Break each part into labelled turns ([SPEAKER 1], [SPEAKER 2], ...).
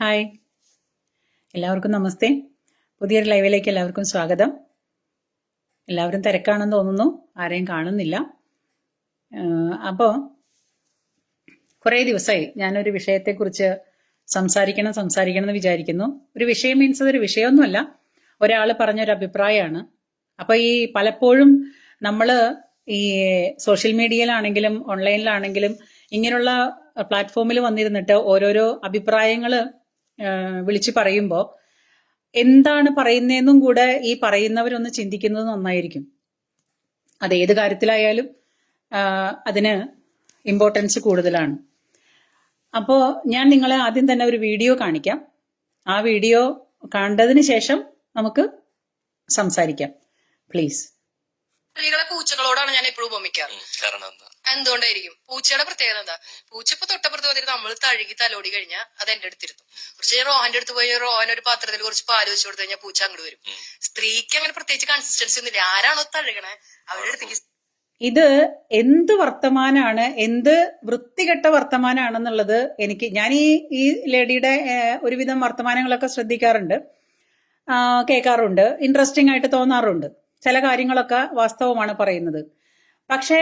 [SPEAKER 1] Hi. എല്ലാവർക്കും നമസ്തേ. പുതിയൊരു ലൈവിലേക്ക് എല്ലാവർക്കും സ്വാഗതം. എല്ലാവരും തിരക്കാണെന്ന് തോന്നുന്നു. ആരെയും കാണുന്നില്ല. അപ്പോൾ കുറേ ദിവസമായി ഞാനൊരു വിഷയത്തെക്കുറിച്ച് സംസാരിക്കണം സംസാരിക്കണം എന്ന് വിചാരിക്കുന്നു. ഒരു വിഷയം മീൻസ് അതൊരു വിഷയമൊന്നുമല്ല. ഒരാൾ പറഞ്ഞൊരു അഭിപ്രായമാണ്. അപ്പോൾ ഈ പലപ്പോഴും നമ്മൾ ഈ സോഷ്യൽ മീഡിയയിലാണെങ്കിലും ഓൺലൈനിലാണെങ്കിലും ഇങ്ങനെയുള്ള പ്ലാറ്റ്ഫോമിൽ വന്നിരുന്നിട്ട് ഓരോരോ അഭിപ്രായങ്ങൾ വിളിച്ചു പറയുമ്പോൾ എന്താണ് പറയുന്നതെന്നും കൂടെ ഈ പറയുന്നവരൊന്ന് ചിന്തിക്കുന്നത് നന്നായിരിക്കും. അത് ഏത് കാര്യത്തിലായാലും അതിന് ഇമ്പോർട്ടൻസ് കൂടുതലാണ്. അപ്പോ ഞാൻ നിങ്ങളെ ആദ്യം തന്നെ ഒരു വീഡിയോ കാണിക്കാം. ആ വീഡിയോ കണ്ടതിന് ശേഷം നമുക്ക് സംസാരിക്കാം. പ്ലീസ്
[SPEAKER 2] സ്ത്രീകളെ പൂച്ചകളോടാണ് ഞാൻ എപ്പോഴും ഉപമിക്കാറ്.
[SPEAKER 3] കാരണം എന്താ?
[SPEAKER 2] എന്തുകൊണ്ടായിരിക്കും? പൂച്ചയുടെ പ്രത്യേകത എന്താ? പൂച്ച ഇപ്പൊ തൊട്ടപ്പുറത്ത് വന്നിട്ട് നമ്മൾ തഴുകി തലോടി കഴിഞ്ഞാൽ അത് എന്റെ അടുത്തിരുന്നു. കുറച്ച് റോഹന്റെ അടുത്ത് പോയി റോഹൻ ഒരു പാത്രത്തിൽ കുറച്ച് പാൽ വെച്ച് കൊടുത്തു കഴിഞ്ഞാൽ പൂച്ച അങ്ങോട്ട് വരും. സ്ത്രീക്ക് അങ്ങനെ പ്രത്യേകിച്ച് കൺസിസ്റ്റൻസി ഒന്നുമില്ല. ആരാണോ തഴുകണേ അവരുടെ അടുത്തേക്ക്
[SPEAKER 1] ഇത് എന്ത് വർത്തമാനാണ് എന്ത് വൃത്തികെട്ട വർത്തമാനാണെന്നുള്ളത് എനിക്ക് ഞാൻ ഈ ഈ ലേഡിയുടെ ഒരുവിധം വർത്തമാനങ്ങളൊക്കെ ശ്രദ്ധിക്കാറുണ്ട്. കേൾക്കാറുണ്ട്. ഇൻട്രസ്റ്റിംഗ് ആയിട്ട് തോന്നാറുണ്ട്. ചില കാര്യങ്ങളൊക്കെ വാസ്തവമാണ് പറയുന്നത്. പക്ഷേ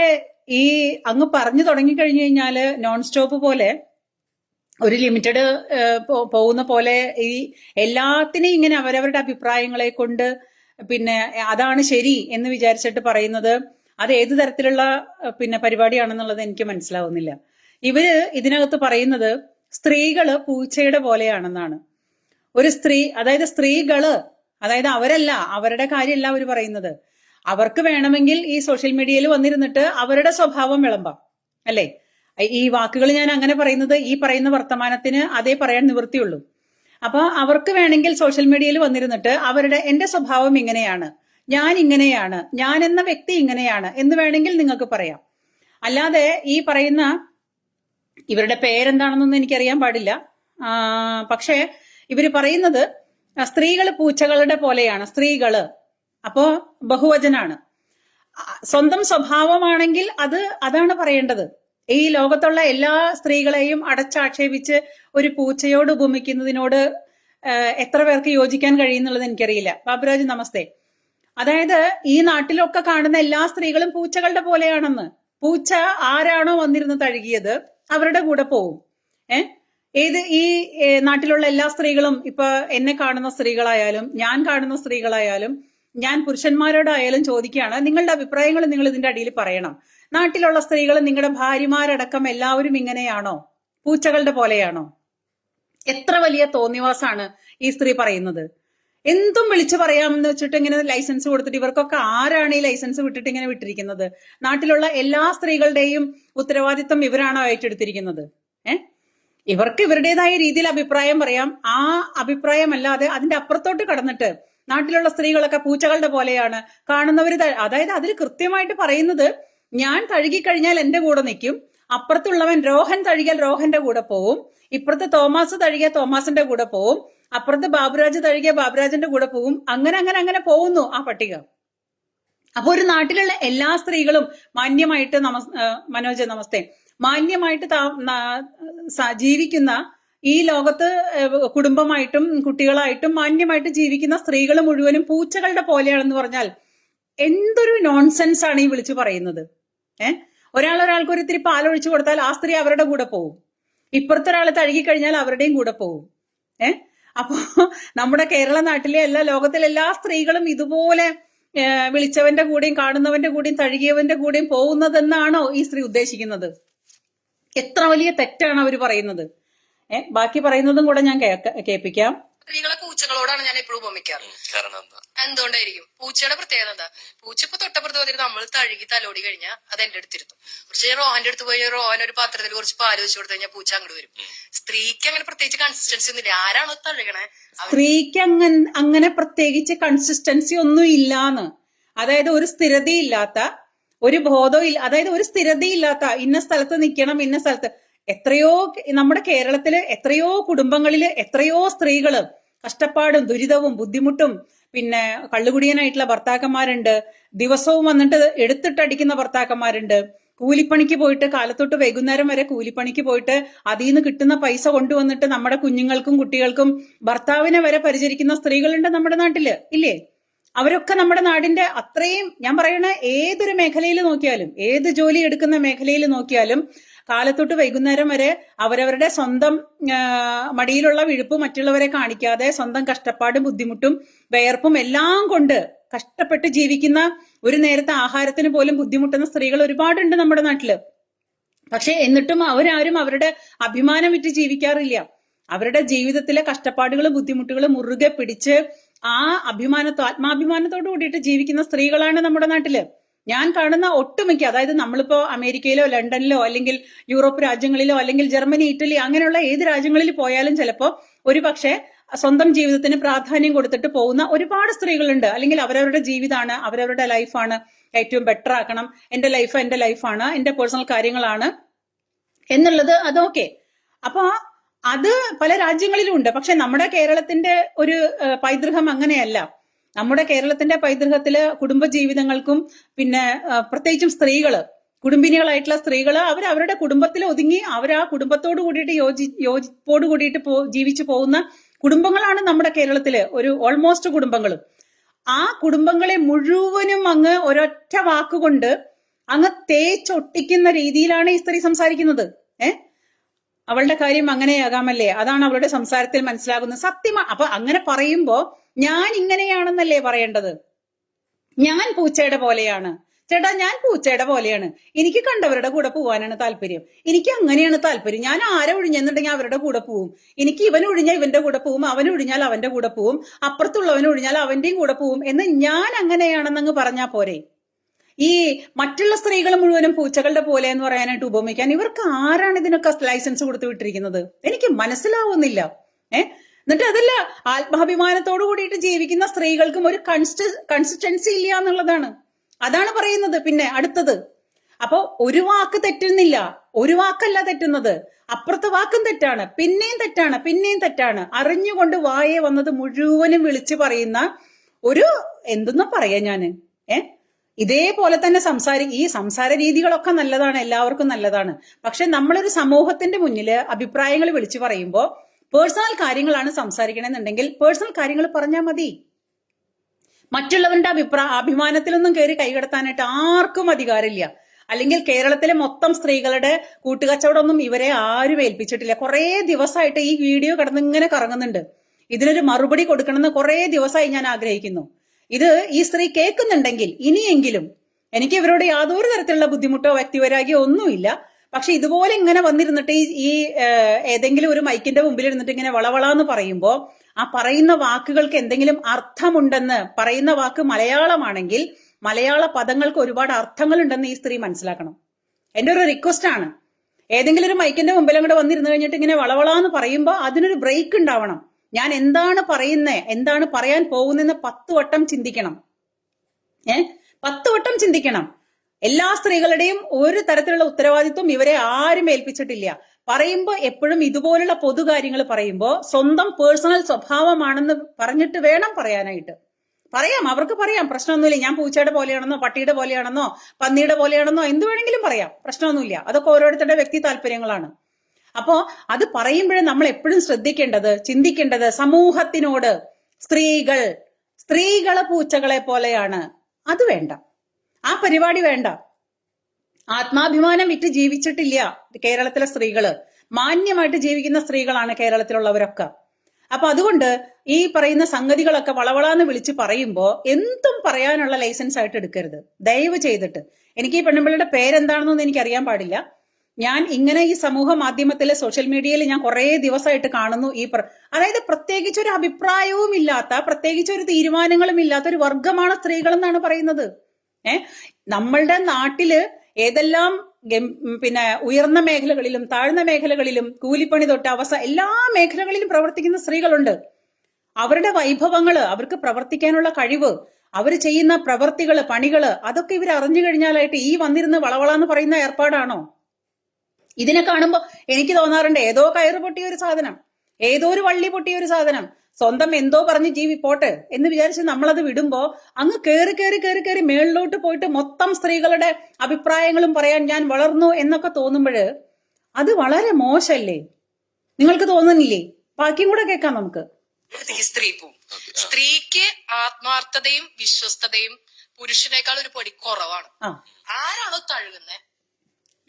[SPEAKER 1] ഈ അങ്ങ് പറഞ്ഞു തുടങ്ങി കഴിഞ്ഞു കഴിഞ്ഞാൽ നോൺ സ്റ്റോപ്പ് പോലെ ഒരു ലിമിറ്റഡ് പോകുന്ന പോലെ ഈ എല്ലാത്തിനെയും ഇങ്ങനെ അവരവരുടെ അഭിപ്രായങ്ങളെ കൊണ്ട് പിന്നെ അതാണ് ശരി എന്ന് വിചാരിച്ചിട്ട് പറയുന്നത് അത് ഏത് തരത്തിലുള്ള പിന്നെ പരിപാടിയാണെന്നുള്ളത് എനിക്ക് മനസ്സിലാവുന്നില്ല. ഇവർ ഇതിനകത്ത് പറയുന്നത് സ്ത്രീകൾ പൂച്ചയുടെ പോലെയാണെന്നാണ്. ഒരു സ്ത്രീ അതായത് സ്ത്രീകൾ അതായത് അവരല്ല അവരുടെ കാര്യമല്ല അവർ പറയുന്നത്. അവർക്ക് വേണമെങ്കിൽ ഈ സോഷ്യൽ മീഡിയയിൽ വന്നിരുന്നിട്ട് അവരുടെ സ്വഭാവം വിളമ്പാം. അല്ലേ? ഈ വാക്കുകൾ ഞാൻ അങ്ങനെ പറയുന്നത് ഈ പറയുന്ന വർത്തമാനത്തിന് അതേ പറയാൻ നിവൃത്തിയുള്ളൂ. അപ്പൊ അവർക്ക് വേണമെങ്കിൽ സോഷ്യൽ മീഡിയയിൽ വന്നിരുന്നിട്ട് അവരുടെ എന്റെ സ്വഭാവം ഇങ്ങനെയാണ് ഞാൻ ഇങ്ങനെയാണ് ഞാൻ എന്ന വ്യക്തി ഇങ്ങനെയാണ് എന്ന് വേണമെങ്കിൽ നിങ്ങൾക്ക് പറയാം. അല്ലാതെ ഈ പറയുന്ന ഇവരുടെ പേരെന്താണെന്നൊന്നും എനിക്കറിയാൻ പാടില്ല. പക്ഷേ ഇവർ പറയുന്നത് സ്ത്രീകൾ പൂച്ചകളുടെ പോലെയാണ് സ്ത്രീകൾ. അപ്പോ ബഹുവചനാണ്. സ്വന്തം സ്വഭാവമാണെങ്കിൽ അത് അതാണ് പറയേണ്ടത്. ഈ ലോകത്തുള്ള എല്ലാ സ്ത്രീകളെയും അടച്ചാക്ഷേപിച്ച് ഒരു പൂച്ചയോട് ഉപമിക്കുന്നതിനോട് എത്ര പേർക്ക് യോജിക്കാൻ കഴിയുന്നുള്ളത് എനിക്കറിയില്ല. ബാബുരാജ് നമസ്തേ. അതായത് ഈ നാട്ടിലൊക്കെ കാണുന്ന എല്ലാ സ്ത്രീകളും പൂച്ചകളുടെ പോലെയാണെന്ന്. പൂച്ച ആരാണോ വന്നിരുന്ന് തഴുകിയത് അവരുടെ കൂടെ പോവും. ഏ? ഏത് ഈ നാട്ടിലുള്ള എല്ലാ സ്ത്രീകളും ഇപ്പൊ എന്നെ കാണുന്ന സ്ത്രീകളായാലും ഞാൻ കാണുന്ന സ്ത്രീകളായാലും ഞാൻ പുരുഷന്മാരോടായാലും ചോദിക്കുകയാണ് നിങ്ങളുടെ അഭിപ്രായങ്ങൾ നിങ്ങൾ ഇതിന്റെ അടിയിൽ പറയണം. നാട്ടിലുള്ള സ്ത്രീകൾ നിങ്ങളുടെ ഭാര്യമാരടക്കം എല്ലാവരും ഇങ്ങനെയാണോ? പൂച്ചകളുടെ പോലെയാണോ? എത്ര വലിയ തോന്നിവാസാണ് ഈ സ്ത്രീ പറയുന്നത്. എന്തും വിളിച്ചു പറയാമെന്ന് വെച്ചിട്ട് ഇങ്ങനെ ലൈസൻസ് കൊടുത്തിട്ട് ഇവർക്കൊക്കെ ആരാണ് ഈ ലൈസൻസ് വിട്ടിട്ട് ഇങ്ങനെ വിട്ടിരിക്കുന്നത്? നാട്ടിലുള്ള എല്ലാ സ്ത്രീകളുടെയും ഉത്തരവാദിത്വം ഇവരാണോ ഏറ്റെടുത്തിരിക്കുന്നത്? ഏ? ഇവർക്ക് ഇവരുടേതായ രീതിയിൽ അഭിപ്രായം പറയാം. ആ അഭിപ്രായമല്ലാതെ അതിന്റെ അപ്പുറത്തോട്ട് കടന്നിട്ട് നാട്ടിലുള്ള സ്ത്രീകളൊക്കെ പൂച്ചകളുടെ പോലെയാണ് കാണുന്നവർ അതായത് അതിൽ കൃത്യമായിട്ട് പറയുന്നത് ഞാൻ തഴുകിക്കഴിഞ്ഞാൽ എന്റെ കൂടെ നിൽക്കും അപ്പുറത്തുള്ളവൻ രോഹൻ തഴുകിയാൽ രോഹന്റെ കൂടെ പോവും ഇപ്പുറത്ത് തോമാസ് തഴുകിയ തോമാസിന്റെ കൂടെ പോവും അപ്പുറത്ത് ബാബുരാജ് തഴുകിയ ബാബുരാജിന്റെ കൂടെ പോവും അങ്ങനെ അങ്ങനെ അങ്ങനെ പോകുന്നു ആ പട്ടിക. അപ്പൊ ഒരു നാട്ടിലുള്ള എല്ലാ സ്ത്രീകളും മാന്യമായിട്ട് നമസ് മനോജ് നമസ്തേ മാന്യമായിട്ട് ജീവിക്കുന്ന ഈ ലോകത്ത് കുടുംബമായിട്ടും കുട്ടികളായിട്ടും മാന്യമായിട്ട് ജീവിക്കുന്ന സ്ത്രീകൾ മുഴുവനും പൂച്ചകളുടെ പോലെയാണെന്ന് പറഞ്ഞാൽ എന്തൊരു നോൺസെൻസ് ആണ് ഈ വിളിച്ചു പറയുന്നത്. ഏഹ് ഒരാൾ ഒരാൾക്ക് ഒരു ഇത്തിരി പാലൊഴിച്ചു കൊടുത്താൽ ആ സ്ത്രീ അവരുടെ കൂടെ പോകും ഇപ്പുറത്തെ ഒരാൾ തഴുകി കഴിഞ്ഞാൽ അവരുടെയും കൂടെ പോകും ഏഹ് അപ്പോ നമ്മുടെ കേരള നാട്ടിലെ എല്ലാ ലോകത്തിലെ എല്ലാ സ്ത്രീകളും ഇതുപോലെ വിളിച്ചവന്റെ കൂടെയും കാണുന്നവന്റെ കൂടെയും തഴുകിയവന്റെ കൂടെയും പോകുന്നതെന്നാണോ ഈ സ്ത്രീ ഉദ്ദേശിക്കുന്നത്? എത്ര വലിയ തെറ്റാണ് അവർ പറയുന്നത്? ഏഹ് ബാക്കി പറയുന്നതും കൂടെ ഞാൻ കേൾപ്പിക്കാം.
[SPEAKER 2] സ്ത്രീകളെ പൂച്ചകളോടാണ് ഞാൻ എപ്പോഴും ഉപമിക്കാറ്.
[SPEAKER 3] കാരണം എന്താ?
[SPEAKER 2] എന്തുകൊണ്ടായിരിക്കും? പൂച്ചയുടെ പ്രത്യേകത എന്താ? പൂച്ച ഇപ്പൊ തൊട്ടപ്പുറത്ത് വന്നിട്ട് നമ്മൾ തഴുകി തലോടി കഴിഞ്ഞാൽ അത് എന്റെ അടുത്തിരുന്നു കുറച്ച് റോഹന്റെ അടുത്ത് പോയി റോഹൻ ഒരു പാത്രത്തിൽ കുറച്ച് പാൽ വെച്ച് കൊടുത്തു കഴിഞ്ഞാൽ പൂച്ച അങ്ങോട്ട് വരും. സ്ത്രീക്ക് അങ്ങനെ പ്രത്യേകിച്ച് കൺസിസ്റ്റൻസി ഒന്നുമില്ല. ആരാണോ തഴുകണേ?
[SPEAKER 1] സ്ത്രീക്ക് അങ്ങനെ അങ്ങനെ പ്രത്യേകിച്ച് കൺസിസ്റ്റൻസി ഒന്നും ഇല്ലാന്ന്. അതായത് ഒരു സ്ഥിരതയില്ലാത്ത ഒരു ബോധവും ഇല്ല അതായത് ഒരു സ്ഥിരതയില്ലാത്ത ഇന്ന സ്ഥലത്ത് നിൽക്കണം ഇന്ന സ്ഥലത്ത് എത്രയോ നമ്മുടെ കേരളത്തിൽ എത്രയോ കുടുംബങ്ങളിൽ എത്രയോ സ്ത്രീകൾ കഷ്ടപ്പാടും ദുരിതവും ബുദ്ധിമുട്ടും പിന്നെ കള്ളുകുടിയനായിട്ടുള്ള ഭർത്താക്കന്മാരുണ്ട്. ദിവസവും വന്നിട്ട് എടുത്തിട്ടടിക്കുന്ന ഭർത്താക്കന്മാരുണ്ട്. കൂലിപ്പണിക്ക് പോയിട്ട് കാലത്തൊട്ട് വൈകുന്നേരം വരെ കൂലിപ്പണിക്ക് പോയിട്ട് അതിൽ നിന്ന് കിട്ടുന്ന പൈസ കൊണ്ടുവന്നിട്ട് നമ്മുടെ കുഞ്ഞുങ്ങൾക്കും കുട്ടികൾക്കും ഭർത്താവിനെ വരെ പരിചരിക്കുന്ന സ്ത്രീകളുണ്ട് നമ്മുടെ നാട്ടിൽ. ഇല്ലേ? അവരൊക്കെ നമ്മുടെ നാടിന്റെ അത്രയും ഞാൻ പറയണ ഏതൊരു മേഖലയിൽ നോക്കിയാലും ഏത് ജോലി എടുക്കുന്ന മേഖലയിൽ നോക്കിയാലും കാലത്തൊട്ട് വൈകുന്നേരം വരെ അവരവരുടെ സ്വന്തം മടിയിലുള്ള വിഴുപ്പ് മറ്റുള്ളവരെ കാണിക്കാതെ സ്വന്തം കഷ്ടപ്പാടും ബുദ്ധിമുട്ടും വേർപ്പും എല്ലാം കൊണ്ട് കഷ്ടപ്പെട്ട് ജീവിക്കുന്ന ഒരു നേരത്തെ ആഹാരത്തിന് പോലും ബുദ്ധിമുട്ടുന്ന സ്ത്രീകൾ ഒരുപാടുണ്ട് നമ്മുടെ നാട്ടിൽ. പക്ഷെ എന്നിട്ടും അവരാരും അവരുടെ അഭിമാനം വിറ്റ് ജീവിക്കാറില്ല. അവരുടെ ജീവിതത്തിലെ കഷ്ടപ്പാടുകളും ബുദ്ധിമുട്ടുകളും മുറുകെ പിടിച്ച് ആ അഭിമാനത്തോ ആത്മാഭിമാനത്തോട് കൂടിയിട്ട് ജീവിക്കുന്ന സ്ത്രീകളാണ് നമ്മുടെ നാട്ടിൽ. ഞാൻ കാണുന്ന ഒട്ടുമിക്ക അതായത് നമ്മളിപ്പോ അമേരിക്കയിലോ ലണ്ടനിലോ അല്ലെങ്കിൽ യൂറോപ്പ് രാജ്യങ്ങളിലോ അല്ലെങ്കിൽ ജർമ്മനി ഇറ്റലി അങ്ങനെയുള്ള ഏത് രാജ്യങ്ങളിൽ പോയാലും ചിലപ്പോ ഒരു പക്ഷേ സ്വന്തം ജീവിതത്തിന് പ്രാധാന്യം കൊടുത്തിട്ട് പോകുന്ന ഒരുപാട് സ്ത്രീകളുണ്ട്. അല്ലെങ്കിൽ അവരവരുടെ ജീവിതമാണ് അവരവരുടെ ലൈഫാണ് ഏറ്റവും ബെറ്റർ ആക്കണം. എന്റെ ലൈഫ് എന്റെ ലൈഫാണ് എന്റെ പേഴ്സണൽ കാര്യങ്ങളാണ് എന്നുള്ളത് അതൊക്കെ അപ്പൊ അത് പല രാജ്യങ്ങളിലും ഉണ്ട്. പക്ഷെ നമ്മുടെ കേരളത്തിന്റെ ഒരു പൈതൃകം അങ്ങനെയല്ല. നമ്മുടെ കേരളത്തിന്റെ പൈതൃകത്തിൽ കുടുംബജീവിതങ്ങൾക്കും പിന്നെ ഏഹ്, പ്രത്യേകിച്ചും സ്ത്രീകൾ കുടുംബിനികളായിട്ടുള്ള സ്ത്രീകൾ അവർ അവരുടെ കുടുംബത്തിൽ ഒതുങ്ങി അവർ ആ കുടുംബത്തോട് കൂടിയിട്ട് യോജി യോജിപ്പോട് കൂടിയിട്ട് പോ ജീവിച്ചു പോകുന്ന കുടുംബങ്ങളാണ് നമ്മുടെ കേരളത്തിലെ. ഒരു ഓൾമോസ്റ്റ് കുടുംബങ്ങൾ ആ കുടുംബങ്ങളെ മുഴുവനും അങ്ങ് ഒരൊറ്റ വാക്കുകൊണ്ട് അങ്ങ് തേച്ചൊട്ടിക്കുന്ന രീതിയിലാണ് ഈ സ്ത്രീ സംസാരിക്കുന്നത്. ഏ? അവളുടെ കാര്യം അങ്ങനെയാകാമല്ലേ? അതാണ് അവളുടെ സംസാരത്തിൽ മനസ്സിലാകുന്നത്. സത്യമാ അപ്പൊ അങ്ങനെ പറയുമ്പോ ഞാൻ ഇങ്ങനെയാണെന്നല്ലേ പറയേണ്ടത്? ഞാൻ പൂച്ചയുടെ പോലെയാണ്. ചേട്ടാ ഞാൻ പൂച്ചയുടെ പോലെയാണ്. എനിക്ക് കണ്ടവരുടെ കൂടെ പോവാനാണ് താല്പര്യം. എനിക്ക് അങ്ങനെയാണ് താല്പര്യം. ഞാൻ ആരെ ഒഴിഞ്ഞെന്നുണ്ടെങ്കിൽ അവരുടെ കൂടെ പോവും. എനിക്ക് ഇവൻ ഒഴിഞ്ഞാൽ ഇവന്റെ കൂടെ പോവും. അവൻ ഒഴിഞ്ഞാൽ അവന്റെ കൂടെ പോവും. അപ്പുറത്തുള്ളവൻ ഒഴിഞ്ഞാൽ അവന്റെയും കൂടെ പോവും. എന്ന് ഞാൻ അങ്ങനെയാണെന്നങ്ങ് പറഞ്ഞാൽ പോരെ? ഈ മറ്റുള്ള സ്ത്രീകൾ മുഴുവനും പൂച്ചകളുടെ പോലെ എന്ന് പറയാനായിട്ട് ഉപമിക്കാൻ ഇവർക്ക് ആരാണ് ഇതിനൊക്കെ ലൈസൻസ് കൊടുത്തു വിട്ടിരിക്കുന്നത്? എനിക്ക് മനസ്സിലാവുന്നില്ല. ഏ? എന്നിട്ട് അതല്ല ആത്മാഭിമാനത്തോടു കൂടിയിട്ട് ജീവിക്കുന്ന സ്ത്രീകൾക്കും ഒരു കൺസിസ്റ്റൻസി ഇല്ല എന്നുള്ളതാണ്. അതാണ് പറയുന്നത്. പിന്നെ അടുത്തത്. അപ്പൊ ഒരു വാക്ക് തെറ്റുന്നില്ല. ഒരു വാക്കല്ല തെറ്റുന്നത്. അപ്പുറത്തെ വാക്കും തെറ്റാണ്. പിന്നെയും തെറ്റാണ്. പിന്നെയും തെറ്റാണ്. അറിഞ്ഞുകൊണ്ട് വായെ വന്നത് മുഴുവനും വിളിച്ച് പറയുന്ന ഒരു എന്തെന്ന് പറയാ ഞാൻ? ഏ? ഇതേപോലെ തന്നെ സംസാരി ഈ സംസാര രീതികളൊക്കെ നല്ലതാണ്. എല്ലാവർക്കും നല്ലതാണ്. പക്ഷെ നമ്മളൊരു സമൂഹത്തിന്റെ മുന്നിൽ അഭിപ്രായങ്ങൾ വിളിച്ചു പറയുമ്പോൾ പേഴ്സണൽ കാര്യങ്ങളാണ് സംസാരിക്കണമെന്നുണ്ടെങ്കിൽ പേഴ്സണൽ കാര്യങ്ങൾ പറഞ്ഞാൽ മതി. മറ്റുള്ളവരുടെ അഭിപ്രായ അഭിമാനത്തിലൊന്നും കയറി കൈകടത്താനായിട്ട് ആർക്കും അധികാരമില്ല. അല്ലെങ്കിൽ കേരളത്തിലെ മൊത്തം സ്ത്രീകളുടെ കൂട്ടുകച്ചവടമൊന്നും ഇവരെ ആരും ഏൽപ്പിച്ചിട്ടില്ല. കുറേ ദിവസമായിട്ട് ഈ വീഡിയോ കിടന്ന് ഇങ്ങനെ കറങ്ങുന്നുണ്ട്. ഇതിനൊരു മറുപടി കൊടുക്കണമെന്ന് കുറേ ദിവസമായി ഞാൻ ആഗ്രഹിക്കുന്നു. ഇത് ഈ സ്ത്രീ കേൾക്കുന്നുണ്ടെങ്കിൽ ഇനിയെങ്കിലും എനിക്ക് ഇവരോട് യാതൊരു തരത്തിലുള്ള ബുദ്ധിമുട്ടോ വ്യക്തിവരാകിയോ ഒന്നുമില്ല. പക്ഷെ ഇതുപോലെ ഇങ്ങനെ വന്നിരുന്നിട്ട് ഈ ഏതെങ്കിലും ഒരു മൈക്കിന്റെ മുമ്പിൽ ഇരുന്നിട്ട് ഇങ്ങനെ വളവളാന്ന് പറയുമ്പോൾ ആ പറയുന്ന വാക്കുകൾക്ക് എന്തെങ്കിലും അർത്ഥമുണ്ടെന്ന് പറയുന്ന വാക്ക് മലയാളമാണെങ്കിൽ മലയാള പദങ്ങൾക്ക് ഒരുപാട് അർത്ഥങ്ങളുണ്ടെന്ന് ഈ സ്ത്രീ മനസ്സിലാക്കണം. എന്റെ ഒരു റിക്വസ്റ്റ് ആണ്. ഏതെങ്കിലും ഒരു മൈക്കിന്റെ മുമ്പിൽ അങ്ങോട്ട് വന്നിരുന്നു കഴിഞ്ഞിട്ട് ഇങ്ങനെ വളവളാന്ന് പറയുമ്പോൾ അതിനൊരു ബ്രേക്ക് ഉണ്ടാവണം. ഞാൻ എന്താണ് പറയുന്നത് എന്താണ് പറയാൻ പോകുന്നതെന്ന് പത്ത് വട്ടം ചിന്തിക്കണം. ഏഹ് പത്ത് വട്ടം ചിന്തിക്കണം. എല്ലാ സ്ത്രീകളുടെയും ഒരു തരത്തിലുള്ള ഉത്തരവാദിത്വം ഇവരെ ആരും ഏൽപ്പിച്ചിട്ടില്ല. പറയുമ്പോൾ എപ്പോഴും ഇതുപോലുള്ള പൊതുകാര്യങ്ങൾ പറയുമ്പോൾ സ്വന്തം പേഴ്സണൽ സ്വഭാവമാണെന്ന് പറഞ്ഞിട്ട് വേണം പറയാനായിട്ട്. പറയാം അവർക്ക് പറയാം. പ്രശ്നമൊന്നുമില്ല. ഞാൻ പൂച്ചയുടെ പോലെയാണെന്നോ പട്ടിയുടെ പോലെയാണെന്നോ പന്നിയുടെ പോലെയാണെന്നോ എന്ത് വേണമെങ്കിലും പറയാം. പ്രശ്നമൊന്നുമില്ല. അതൊക്കെ ഓരോരുത്തരുടെ വ്യക്തി താല്പര്യങ്ങളാണ്. അപ്പോ അത് പറയുമ്പോഴും നമ്മൾ എപ്പോഴും ശ്രദ്ധിക്കേണ്ടത് ചിന്തിക്കേണ്ടത് സമൂഹത്തിനോട്. സ്ത്രീകൾ സ്ത്രീകളെ പൂച്ചകളെ പോലെയാണ്. അത് വേണ്ട. ആ പരിപാടി വേണ്ട. ആത്മാഭിമാനം വിറ്റ് ജീവിച്ചിട്ടില്ല കേരളത്തിലെ സ്ത്രീകൾ. മാന്യമായിട്ട് ജീവിക്കുന്ന സ്ത്രീകളാണ് കേരളത്തിലുള്ളവരൊക്കെ. അപ്പൊ അതുകൊണ്ട് ഈ പറയുന്ന സംഗതികളൊക്കെ വളവളാന്ന് വിളിച്ച് പറയുമ്പോൾ എന്തും പറയാനുള്ള ലൈസൻസ് ആയിട്ട് എടുക്കരുത്. ദയവ് ചെയ്തിട്ട്. എനിക്ക് ഈ പെണ്ണുമ്പിള്ളയുടെ പേരെന്താണെന്നൊന്നും എനിക്ക് അറിയാൻ പാടില്ല. ഞാൻ ഇങ്ങനെ ഈ സമൂഹ മാധ്യമത്തിലെ സോഷ്യൽ മീഡിയയിൽ ഞാൻ കുറേ ദിവസമായിട്ട് കാണുന്നു ഈ അതായത് പ്രത്യേകിച്ച് ഒരു അഭിപ്രായവും ഇല്ലാത്ത പ്രത്യേകിച്ച് ഒരു തീരുമാനങ്ങളും ഇല്ലാത്ത ഒരു വർഗമാണ് സ്ത്രീകൾ എന്നാണ് പറയുന്നത്. ഏ? നമ്മളുടെ നാട്ടിൽ ഏതെല്ലാം പിന്നെ ഉയർന്ന മേഖലകളിലും താഴ്ന്ന മേഖലകളിലും കൂലിപ്പണി തൊട്ട് അവസ എല്ലാ മേഖലകളിലും പ്രവർത്തിക്കുന്ന സ്ത്രീകളുണ്ട്. അവരുടെ വൈഭവങ്ങൾ അവർക്ക് പ്രവർത്തിക്കാനുള്ള കഴിവ് അവർ ചെയ്യുന്ന പ്രവർത്തികൾ പണികൾ അതൊക്കെ ഇവർ അറിഞ്ഞു കഴിഞ്ഞാലായിട്ട് ഈ വന്നിരുന്ന് വളവളാന്ന് പറയുന്ന ഏർപ്പാടാണോ? ഇതിനെ കാണുമ്പോ എനിക്ക് തോന്നാറുണ്ട് ഏതോ കയറ് പൊട്ടിയ ഒരു സാധനം ഏതോ ഒരു വള്ളി പൊട്ടിയ ഒരു സാധനം സ്വന്തം എന്തോ പറഞ്ഞ് ജീവി പോട്ടെ എന്ന് വിചാരിച്ച് നമ്മളത് വിടുമ്പോ അങ്ങ് കയറി കയറി കയറി കയറി മേളിലോട്ട് പോയിട്ട് മൊത്തം സ്ത്രീകളുടെ അഭിപ്രായങ്ങളും പറയാൻ ഞാൻ വളർന്നു എന്നൊക്കെ തോന്നുമ്പോൾ അത് വളരെ മോശല്ലേ? നിങ്ങൾക്ക് തോന്നുന്നില്ലേ ബാക്കിയും കൂടെ കേൾക്കാം നമുക്ക്.
[SPEAKER 2] സ്ത്രീ പോവും സ്ത്രീക്ക് ആത്മാർത്ഥതയും വിശ്വസ്തതയും പുരുഷനേക്കാൾ ഒരു പടി കുറവാണ്. ആരാണോ തഴുകുന്നത്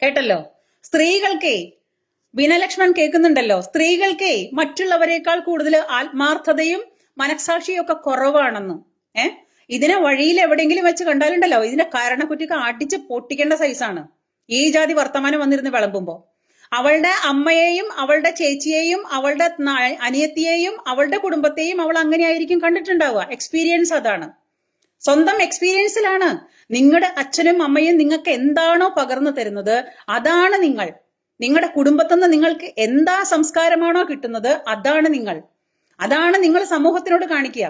[SPEAKER 1] കേട്ടല്ലോ. സ്ത്രീകൾക്കേ ബീനലക്ഷ്മൺ കേൾക്കുന്നുണ്ടല്ലോ. സ്ത്രീകൾക്കേ മറ്റുള്ളവരെക്കാൾ കൂടുതൽ ആത്മാർത്ഥതയും മനസാക്ഷിയും ഒക്കെ കുറവാണെന്നും. ഏ? ഇതിനെ വഴിയിൽ എവിടെയെങ്കിലും വെച്ച് കണ്ടാലുണ്ടല്ലോ. ഇതിന്റെ കാരണക്കുറ്റിക്ക് അടിച്ച് പൊട്ടിക്കേണ്ട സൈസാണ് ഈ ജാതി വർത്തമാനം വന്നിരുന്ന് വിളമ്പുമ്പോ. അവളുടെ അമ്മയെയും അവളുടെ ചേച്ചിയെയും അവളുടെ അനിയത്തിയെയും അവളുടെ കുടുംബത്തെയും അവൾ അങ്ങനെയായിരിക്കും കണ്ടിട്ടുണ്ടാവുക. എക്സ്പീരിയൻസ് അതാണ്. സ്വന്തം എക്സ്പീരിയൻസിലാണ് നിങ്ങളുടെ അച്ഛനും അമ്മയും നിങ്ങൾക്ക് എന്താണോ പകർന്നു തരുന്നത് അതാണ് നിങ്ങൾ. നിങ്ങളുടെ കുടുംബത്തിൽ നിന്ന് നിങ്ങൾക്ക് എന്താ സംസ്കാരമാണോ കിട്ടുന്നത് അതാണ് നിങ്ങൾ. അതാണ് നിങ്ങൾ സമൂഹത്തിനോട് കാണിക്കുക.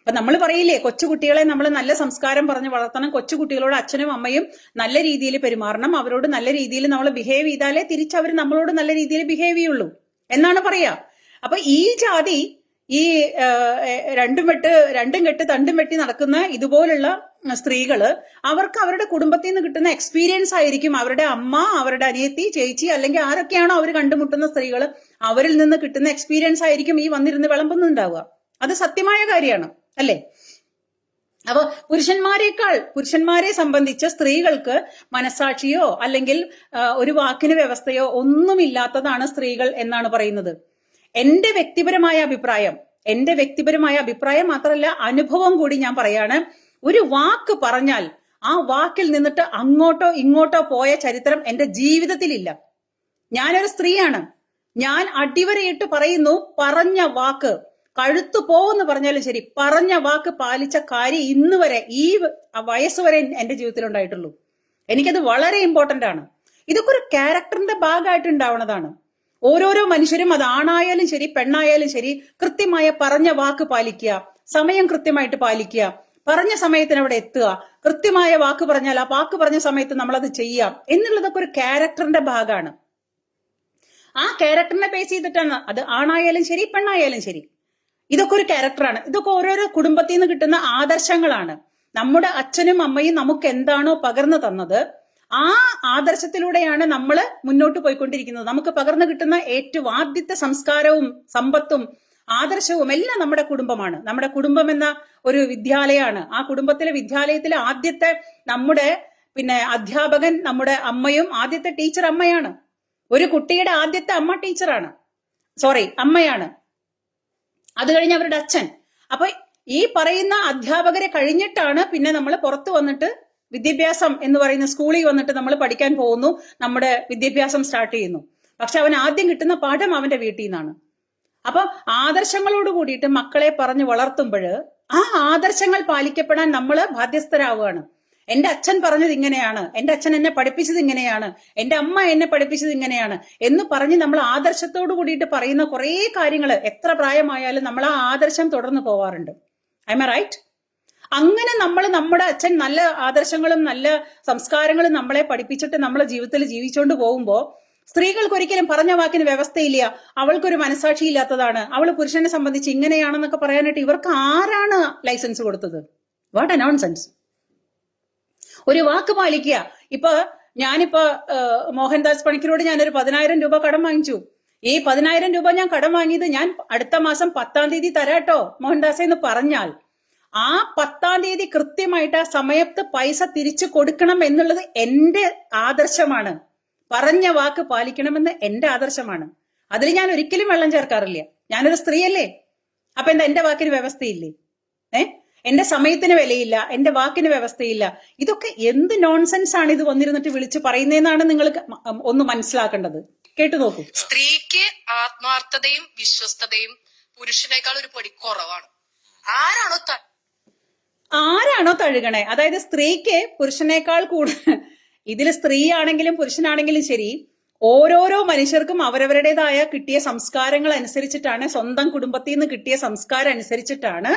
[SPEAKER 1] അപ്പൊ നമ്മൾ പറയില്ലേ കൊച്ചുകുട്ടികളെ നമ്മൾ നല്ല സംസ്കാരം പറഞ്ഞ് വളർത്തണം കൊച്ചുകുട്ടികളോട് അച്ഛനും അമ്മയും നല്ല രീതിയിൽ പെരുമാറണം അവരോട് നല്ല രീതിയിൽ നമ്മൾ ബിഹേവ് ചെയ്താലേ തിരിച്ച് അവർ നമ്മളോട് നല്ല രീതിയിൽ ബിഹേവ് ചെയ്യുള്ളൂ. എന്നാണ് പറയാ. അപ്പൊ ഈ ജാതി ഈ രണ്ടും വെട്ട് രണ്ടും കെട്ട് തണ്ടും വെട്ടി നടക്കുന്ന ഇതുപോലുള്ള സ്ത്രീകൾ അവർക്ക് അവരുടെ കുടുംബത്തിൽ നിന്ന് കിട്ടുന്ന എക്സ്പീരിയൻസ് ആയിരിക്കും അവരുടെ അമ്മ അവരുടെ അനിയത്തി ചേച്ചി അല്ലെങ്കിൽ ആരൊക്കെയാണോ അവർ കണ്ടുമുട്ടുന്ന സ്ത്രീകൾ അവരിൽ നിന്ന് കിട്ടുന്ന എക്സ്പീരിയൻസ് ആയിരിക്കും ഈ വന്നിരുന്ന് വിളമ്പുന്നുണ്ടാവുക. അത് സത്യമായ കാര്യമാണ് അല്ലേ? അപ്പൊ പുരുഷന്മാരെക്കാൾ പുരുഷന്മാരെ സംബന്ധിച്ച് സ്ത്രീകൾക്ക് മനസാക്ഷിയോ അല്ലെങ്കിൽ ഒരു വാക്കിന് വ്യവസ്ഥയോ ഒന്നുമില്ലാത്തതാണ് സ്ത്രീകൾ എന്നാണ് പറയുന്നത്. എന്റെ വ്യക്തിപരമായ അഭിപ്രായം എന്റെ വ്യക്തിപരമായ അഭിപ്രായം മാത്രമല്ല അനുഭവം കൂടി ഞാൻ പറയാണ്. ഒരു വാക്ക് പറഞ്ഞാൽ ആ വാക്കിൽ നിന്നിട്ട് അങ്ങോട്ടോ ഇങ്ങോട്ടോ പോയ ചരിത്രം എന്റെ ജീവിതത്തിലില്ല. ഞാനൊരു സ്ത്രീയാണ്. ഞാൻ അടിവരയിട്ട് പറയുന്നു പറഞ്ഞ വാക്ക്. കഴുത്തു പോവെന്ന് പറഞ്ഞാലും ശരി പറഞ്ഞ വാക്ക് പാലിച്ച കാര്യം ഇന്ന് വരെ ഈ വയസ്സ് വരെ എന്റെ ജീവിതത്തിൽ ഉണ്ടായിട്ടുള്ളൂ. എനിക്കത് വളരെ ഇമ്പോർട്ടന്റ് ആണ്. ഇതൊക്കെ ഒരു ക്യാരക്ടറിന്റെ ഭാഗമായിട്ട് ഉണ്ടാവുന്നതാണ്. ഓരോരോ മനുഷ്യരും അത് ആണായാലും ശരി പെണ്ണായാലും ശരി കൃത്യമായ പറഞ്ഞ വാക്ക് പാലിക്കുക സമയം കൃത്യമായിട്ട് പാലിക്കുക പറഞ്ഞ സമയത്തിന് അവിടെ എത്തുക. കൃത്യമായ വാക്ക് പറഞ്ഞാൽ ആ വാക്ക് പറഞ്ഞ സമയത്ത് നമ്മളത് ചെയ്യാം. എന്നുള്ളതൊക്കെ ഒരു ക്യാരക്ടറിന്റെ ഭാഗമാണ്. ആ ക്യാരക്ടറിനെ ബേസ് ചെയ്തിട്ടാണ്. അത് ആണായാലും ശരി പെണ്ണായാലും ശരി. ഇതൊക്കെ ഒരു ക്യാരക്ടറാണ്. ഇതൊക്കെ ഓരോരോ കുടുംബത്തിൽ നിന്ന് കിട്ടുന്ന ആദർശങ്ങളാണ്. നമ്മുടെ അച്ഛനും അമ്മയും നമുക്ക് എന്താണോ പകർന്നു തന്നത് ആ ആദർശത്തിലൂടെയാണ് നമ്മൾ മുന്നോട്ട് പോയിക്കൊണ്ടിരിക്കുന്നത്. നമുക്ക് പകർന്നു കിട്ടുന്ന ഏറ്റവും ആദ്യത്തെ സംസ്കാരവും സമ്പത്തും ആദർശവും എല്ലാം നമ്മുടെ കുടുംബമാണ്. നമ്മുടെ കുടുംബം എന്ന ഒരു വിദ്യാലയമാണ് ആ കുടുംബത്തിലെ വിദ്യാലയത്തിലെ ആദ്യത്തെ നമ്മുടെ പിന്നെ അധ്യാപകൻ നമ്മുടെ അമ്മയും ആദ്യത്തെ ടീച്ചർ അമ്മയാണ്. ഒരു കുട്ടിയുടെ ആദ്യത്തെ അമ്മ ടീച്ചറാണ്. സോറി അമ്മയാണ്. അത് കഴിഞ്ഞ് അവരുടെ അച്ഛൻ. അപ്പൊ ഈ പറയുന്ന അധ്യാപകരെ കഴിഞ്ഞിട്ടാണ് പിന്നെ നമ്മൾ പുറത്തു വന്നിട്ട് വിദ്യാഭ്യാസം എന്ന് പറയുന്ന സ്കൂളിൽ വന്നിട്ട് നമ്മൾ പഠിക്കാൻ പോകുന്നു. നമ്മുടെ വിദ്യാഭ്യാസം സ്റ്റാർട്ട് ചെയ്യുന്നു. പക്ഷെ അവൻ ആദ്യം കിട്ടുന്ന പാഠം അവന്റെ വീട്ടിൽ നിന്നാണ്. അപ്പൊ ആദർശങ്ങളോട് കൂടിയിട്ട് മക്കളെ പറഞ്ഞു വളർത്തുമ്പോൾ ആ ആദർശങ്ങൾ പാലിക്കപ്പെടാൻ നമ്മൾ ബാധ്യസ്ഥരാവുകയാണ്. എന്റെ അച്ഛൻ പറഞ്ഞത് ഇങ്ങനെയാണ്. എന്റെ അച്ഛൻ എന്നെ പഠിപ്പിച്ചത് ഇങ്ങനെയാണ്. എന്റെ അമ്മ എന്നെ പഠിപ്പിച്ചത് ഇങ്ങനെയാണ് എന്ന് പറഞ്ഞ് നമ്മൾ ആദർശത്തോട് കൂടിയിട്ട് പറയുന്ന കുറേ കാര്യങ്ങൾ എത്ര പ്രായമായാലും നമ്മൾ ആ ആദർശം തുടർന്ന് പോവാറുണ്ട്. ഐ എം റൈറ്റ് അങ്ങനെ നമ്മൾ നമ്മുടെ അച്ഛൻ നല്ല ആദർശങ്ങളും നല്ല സംസ്കാരങ്ങളും നമ്മളെ പഠിപ്പിച്ചിട്ട് നമ്മളെ ജീവിതത്തിൽ ജീവിച്ചുകൊണ്ട് പോകുമ്പോൾ സ്ത്രീകൾക്ക് ഒരിക്കലും പറഞ്ഞ വാക്കിന് വ്യവസ്ഥയില്ല. അവൾക്കൊരു മനസാക്ഷി ഇല്ലാത്തതാണ് അവൾ പുരുഷനെ സംബന്ധിച്ച് ഇങ്ങനെയാണെന്നൊക്കെ പറയാനായിട്ട് ഇവർക്ക് ആരാണ് ലൈസൻസ് കൊടുത്തത്? വാട്ട് നോൺസെൻസ് ഒരു വാക്ക് പാലിക്കുക. ഇപ്പൊ ഞാനിപ്പോ മോഹൻദാസ് പണിക്കരോട് ഞാനൊരു പതിനായിരം രൂപ കടം വാങ്ങിച്ചു. ഈ പതിനായിരം രൂപ ഞാൻ കടം വാങ്ങിയത് ഞാൻ അടുത്ത മാസം പത്താം തീയതി തരാട്ടോ മോഹൻദാസ് എന്ന് പറഞ്ഞാൽ. ആ പത്താം തീയതി കൃത്യമായിട്ട് ആ സമയത്ത് പൈസ തിരിച്ചു കൊടുക്കണം എന്നുള്ളത് എന്റെ ആദർശമാണ്. പറഞ്ഞ വാക്ക് പാലിക്കണമെന്ന് എന്റെ ആദർശമാണ്. അതിൽ ഞാൻ ഒരിക്കലും വെള്ളം ചേർക്കാറില്ല. ഞാനൊരു സ്ത്രീയല്ലേ. അപ്പൊ എന്താ എന്റെ വാക്കിന് വ്യവസ്ഥയില്ലേ? ഏ? എന്റെ സമയത്തിന് വിലയില്ല എന്റെ വാക്കിന് വ്യവസ്ഥയില്ല. ഇതൊക്കെ എന്ത് നോൺസെൻസ് ആണ് ഇത് വന്നിരുന്നിട്ട് വിളിച്ച് പറയുന്നതെന്നാണ് നിങ്ങൾ ഒന്ന് മനസ്സിലാക്കേണ്ടത്. കേട്ടു നോക്കൂ.
[SPEAKER 2] സ്ത്രീക്ക് ആത്മാർത്ഥതയും വിശ്വസ്തതയും പുരുഷനേക്കാൾ ഒരു പടി കുറവാണ്. ആരാണോ
[SPEAKER 1] ആരാണോ തഴുകണേ? അതായത് സ്ത്രീക്ക് പുരുഷനേക്കാൾ കൂടുതൽ ഇതിൽ സ്ത്രീ ആണെങ്കിലും പുരുഷനാണെങ്കിലും ശരി ഓരോരോ മനുഷ്യർക്കും അവരവരുടേതായ കിട്ടിയ സംസ്കാരങ്ങൾ അനുസരിച്ചിട്ടാണ് സ്വന്തം കുടുംബത്തിൽ നിന്ന് കിട്ടിയ സംസ്കാരം അനുസരിച്ചിട്ടാണ്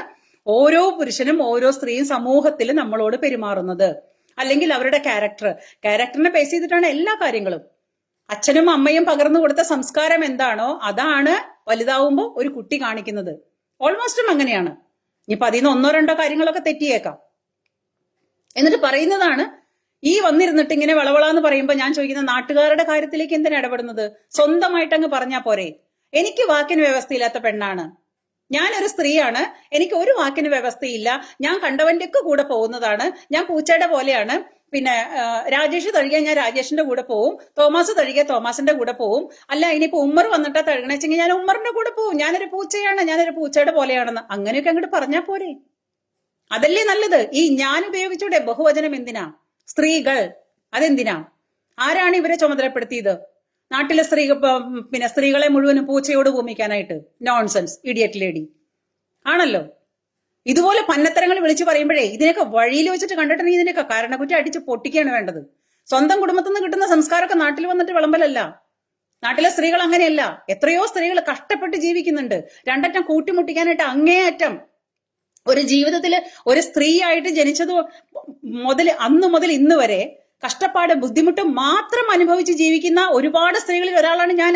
[SPEAKER 1] ഓരോ പുരുഷനും ഓരോ സ്ത്രീയും സമൂഹത്തിൽ നമ്മളോട് പെരുമാറുന്നത്. അല്ലെങ്കിൽ അവരുടെ ക്യാരക്ടർ ക്യാരക്ടറിനെ ബേസ് ചെയ്തിട്ടാണ് എല്ലാ കാര്യങ്ങളും. അച്ഛനും അമ്മയും പകർന്നു കൊടുത്ത സംസ്കാരം എന്താണോ അതാണ് വലുതാവുമ്പോൾ ഒരു കുട്ടി കാണിക്കുന്നത്. ഓൾമോസ്റ്റും അങ്ങനെയാണ്. ഇനി അതിൽ നിന്ന് ഒന്നോ രണ്ടോ കാര്യങ്ങളൊക്കെ തെറ്റിയേക്കാം. എന്നിട്ട് പറയുന്നതാണ് ഈ വന്നിരുന്നിട്ട് ഇങ്ങനെ വളവളാന്ന് പറയുമ്പോൾ ഞാൻ ചോദിക്കുന്ന നാട്ടുകാരുടെ കാര്യത്തിലേക്ക് എന്തിനാ ഇടപെടുന്നത്? സ്വന്തമായിട്ട് അങ്ങ് പറഞ്ഞാ പോരെ. എനിക്ക് വാക്കിന് വ്യവസ്ഥയില്ലാത്ത പെണ്ണാണ്. ഞാനൊരു സ്ത്രീയാണ്. എനിക്ക് ഒരു വാക്കിന് വ്യവസ്ഥയില്ല. ഞാൻ കണ്ടവന്റെ ഒക്കെ കൂടെ പോകുന്നതാണ്. ഞാൻ പൂച്ചയുടെ പോലെയാണ്. പിന്നെ രാജേഷ് തഴുകിയ ഞാൻ രാജേഷിന്റെ കൂടെ പോവും. തോമസ് തഴുകിയ തോമസിന്റെ കൂടെ പോവും. അല്ല ഇനിയിപ്പോ ഉമ്മർ വന്നിട്ടാ തഴുകണെച്ചെങ്കിൽ ഞാൻ ഉമ്മറിന്റെ കൂടെ പോവും. ഞാനൊരു പൂച്ചയാണ്. ഞാനൊരു പൂച്ചയുടെ പോലെയാണെന്ന്. അങ്ങനെയൊക്കെ അങ്ങോട്ട് പറഞ്ഞാ പോരെ. അതല്ലേ നല്ലത്? ഈ ഞാൻ ഉപയോഗിച്ചൂടെ ബഹുവചനം എന്തിനാ? സ്ത്രീകൾ. അതെന്തിനാ? ആരാണ് ഇവരെ ചുമതലപ്പെടുത്തിയത്? നാട്ടിലെ സ്ത്രീ പിന്നെ സ്ത്രീകളെ മുഴുവനും പൂച്ചയോട് ഭൂമിക്കാനായിട്ട്. നോൺസെൻസ് ഇഡിയറ്റ് ലേഡി ആണല്ലോ? ഇതുപോലെ പന്നത്തരങ്ങൾ വിളിച്ചു പറയുമ്പോഴേ ഇതിനൊക്കെ വഴിയിൽ വെച്ചിട്ട് കണ്ടിട്ടുണ്ടെങ്കിൽ ഇതിനൊക്കെ കാരണക്കുറ്റി അടിച്ച് പൊട്ടിക്കുകയാണ് വേണ്ടത്. സ്വന്തം കുടുംബത്തിൽ നിന്ന് കിട്ടുന്ന സംസ്കാരമൊക്കെ നാട്ടിൽ വന്നിട്ട് വിളമ്പലല്ല. നാട്ടിലെ സ്ത്രീകൾ അങ്ങനെയല്ല. എത്രയോ സ്ത്രീകൾ കഷ്ടപ്പെട്ട് ജീവിക്കുന്നുണ്ട്. രണ്ടറ്റം കൂട്ടിമുട്ടിക്കാനായിട്ട് അങ്ങേയറ്റം ഒരു ജീവിതത്തിൽ ഒരു സ്ത്രീ ആയിട്ട് ജനിച്ചത് മുതൽ അന്ന് മുതൽ ഇന്ന് വരെ കഷ്ടപ്പാട് ബുദ്ധിമുട്ട് മാത്രം അനുഭവിച്ച് ജീവിക്കുന്ന ഒരുപാട് സ്ത്രീകളിൽ ഒരാളാണ് ഞാൻ